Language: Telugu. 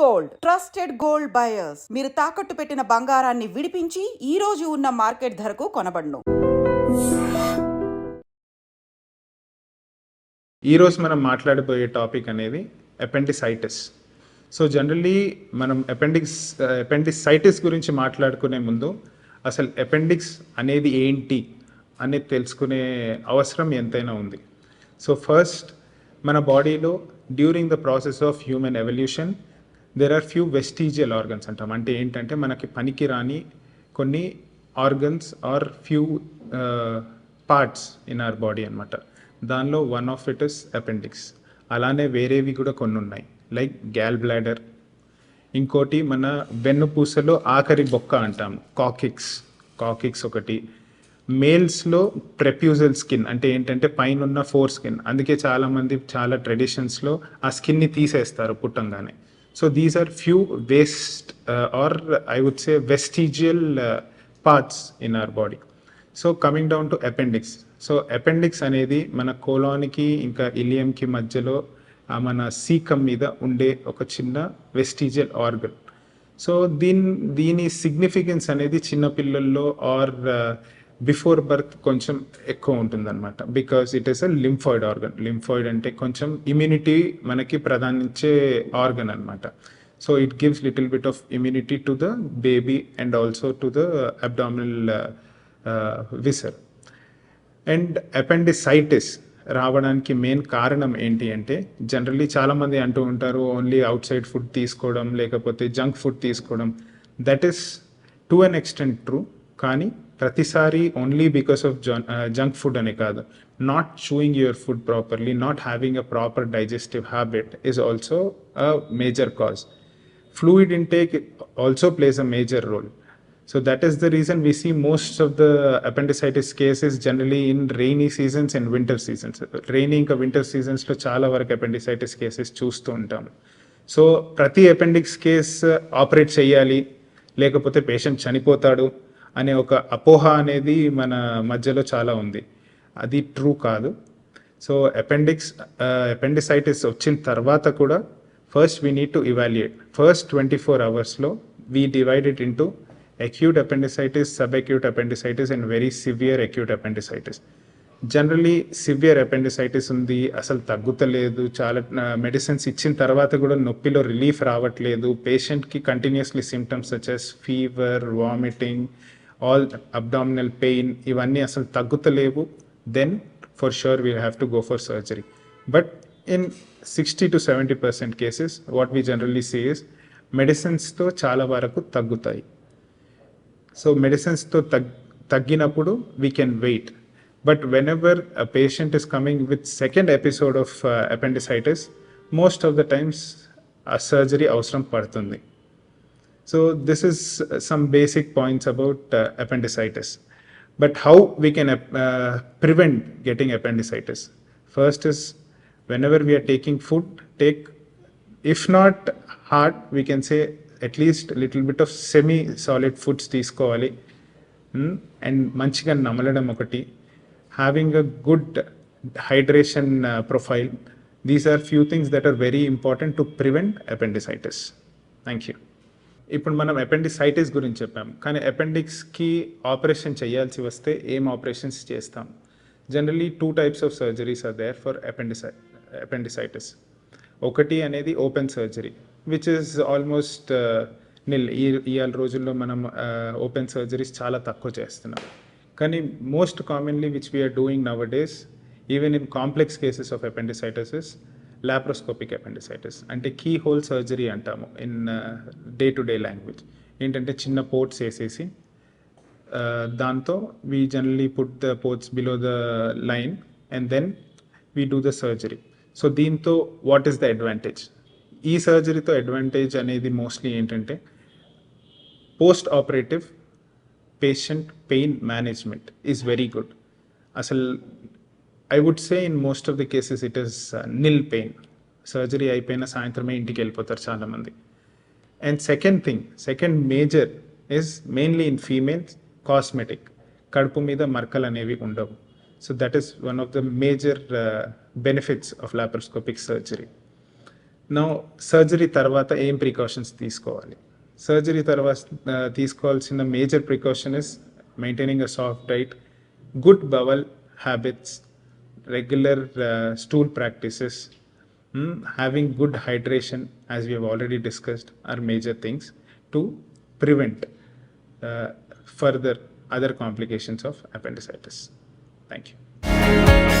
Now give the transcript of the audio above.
గోల్డ్. Trusted gold buyers. మీరు తాకట్టు పెట్టిన బంగారాన్ని విడిపించి ఈ రోజు ఉన్న మార్కెట్ ధరకు కొనబడును. ఈరోజు మనం మాట్లాడబోయే టాపిక్ అనేది అపెండిసైటిస్. సో జనరల్లీ మనం అపెండిక్స్ అపెండిసైటిస్ గురించి మాట్లాడుకునే ముందు అసలు అపెండిక్స్ అనేది ఏంటి అనేది తెలుసుకునే అవసరం ఎంతైనా ఉంది. సో ఫస్ట్ మన బాడీలో during the process of human evolution there are few vestigial organs అంటాం. అంటే ఏంటంటే మనకి పనికి రాని కొన్ని organs are few parts in our body అన్నమాట. దానిలో one of it is appendix. అలానే వేరేవి కూడా కొన్ని ఉన్నాయి. Like gall bladder. ఇంకోటి మన వెన్నుపూసలో ఆఖరి బొక్క అంటాం. కాకిక్స్. కాకిక్స్ ఒకటి. మేల్స్లో ప్రెప్యూజల్ స్కిన్ అంటే ఏంటంటే పైన ఉన్న ఫోర్ స్కిన్. అందుకే చాలామంది చాలా ట్రెడిషన్స్లో ఆ స్కిన్ని తీసేస్తారు పుట్టంగానే. So these are few waste or I would say vestigial parts in our body so coming down to appendix so appendix అనేది మన కోలానికి ఇంకా ఇలియంకి మధ్యలో మన సీకం మీద ఉండే ఒక చిన్న వెస్టీజియల్ ఆర్గన్ సో దీని దీని సిగ్నిఫికెన్స్ అనేది చిన్నపిల్లల్లో ఆర్ బిఫోర్ బర్త్ కొంచెం ఎక్కువ ఉంటుందన్నమాట. Because it is a lymphoid organ lymphoid అంటే కొంచెం ఇమ్యూనిటీ మనకి ప్రధానించే ఆర్గన్ అన్నమాట. So it gives little bit of immunity to the baby and also to the abdominal viscera and appendicitis రావడానికి మెయిన్ కారణం ఏంటి అంటే జనరల్లీ చాలామంది అంటూ ఉంటారు ఓన్లీ అవుట్ సైడ్ ఫుడ్ తీసుకోవడం లేకపోతే జంక్ ఫుడ్ తీసుకోవడం. That is to an extent true కానీ ప్రతిసారి only because of junk food అనే కాదు. Not chewing your food properly not having a proper digestive habit is also a major cause fluid intake also plays a major role so that is the reason we see most of the appendicitis cases generally in rainy seasons and winter seasons rainy ఇంకా వింటర్ సీజన్స్లో చాలా వరకు అపెండిసైటిస్ కేసెస్ చూస్తూ ఉంటాం సో ప్రతి అపెండిక్స్ కేస్ ఆపరేట్ చేయాలి లేకపోతే పేషెంట్ చనిపోతాడు అనే ఒక అపోహ అనేది మన మధ్యలో చాలా ఉంది. అది ట్రూ కాదు. సో అపెండిక్స్ అపెండిసైటిస్ వచ్చిన తర్వాత కూడా first we need to evaluate first twenty four అవర్స్లో we divide into acute appendicitis sub acute appendicitis and very severe acute appendicitis generally severe appendicitis ఉంది అసలు తగ్గుతలేదు. చాలా uh, మెడిసిన్స్ ఇచ్చిన తర్వాత కూడా నొప్పిలో రిలీఫ్ రావట్లేదు. పేషెంట్కి continuously symptoms such as fever vomiting all abdominal pain ఇవన్నీ అసలు తగ్గుతలేవు. Then for sure we have to go for surgery but in sixty to seventy percent cases what we generally says మెడిసిన్స్తో చాలా వరకు తగ్గుతాయి. సో మెడిసిన్స్తో తగ్ తగ్గినప్పుడు we can wait but whenever a patient is coming with second episode of appendicitis most of the times ఆ సర్జరీ అవసరం పడుతుంది. so this is some basic points about appendicitis but how we can prevent getting appendicitis first is whenever we are taking food take if not hard we can say at least little bit of semi solid foods తీసుకోవాలి అండ్ మంచిగా నమలడం ఒకటి having a good hydration profile these are few things that are very important to prevent appendicitis thank you ఇప్పుడు మనం అపెండిసైటిస్ గురించి చెప్పాం. కానీ అపెండిక్స్కి ఆపరేషన్ చేయాల్సి వస్తే ఏం ఆపరేషన్స్ చేస్తాం? Generally two types of surgeries are there for appendici appendicitis ఒకటి అనేది open surgery which is almost nil ఈ ఇవాళ రోజుల్లో మనం uh, ఓపెన్ సర్జరీస్ చాలా తక్కువ చేస్తున్నాం. కానీ most commonly which we are doing nowadays even in complex cases of appendicitis laparoscopic appendicitis అంటే కీ హోల్ సర్జరీ అంటాము in day to day language ఏంటంటే చిన్న పోర్ట్స్ వేసేసి దాంతో we generally put the ports below the line and then we do the surgery so దీంతో వాట్ ఈస్ ద అడ్వాంటేజ్ ఈ సర్జరీతో అడ్వాంటేజ్ అనేది మోస్ట్లీ ఏంటంటే post operative patient pain management is very good అసలు I would say in most of the cases it is nil pain surgery అయిపోయిన సాయంత్రమే ఇంటికి వెళ్ళిపోతారు చాలామంది. And second thing second major is mainly in females cosmetic కడుపు మీద మరకలు అనేవి ఉండవు. So that is one of the major benefits of laparoscopic surgery నా సర్జరీ తర్వాత ఏం ప్రికాషన్స్ తీసుకోవాలి? సర్జరీ తర్వాత తీసుకోవాల్సిన major precaution is maintaining a soft diet good bowel habits regular uh, stool practices, mm, having good hydration, as we have already discussed, are major things to prevent uh, further other complications of appendicitis. Thank you.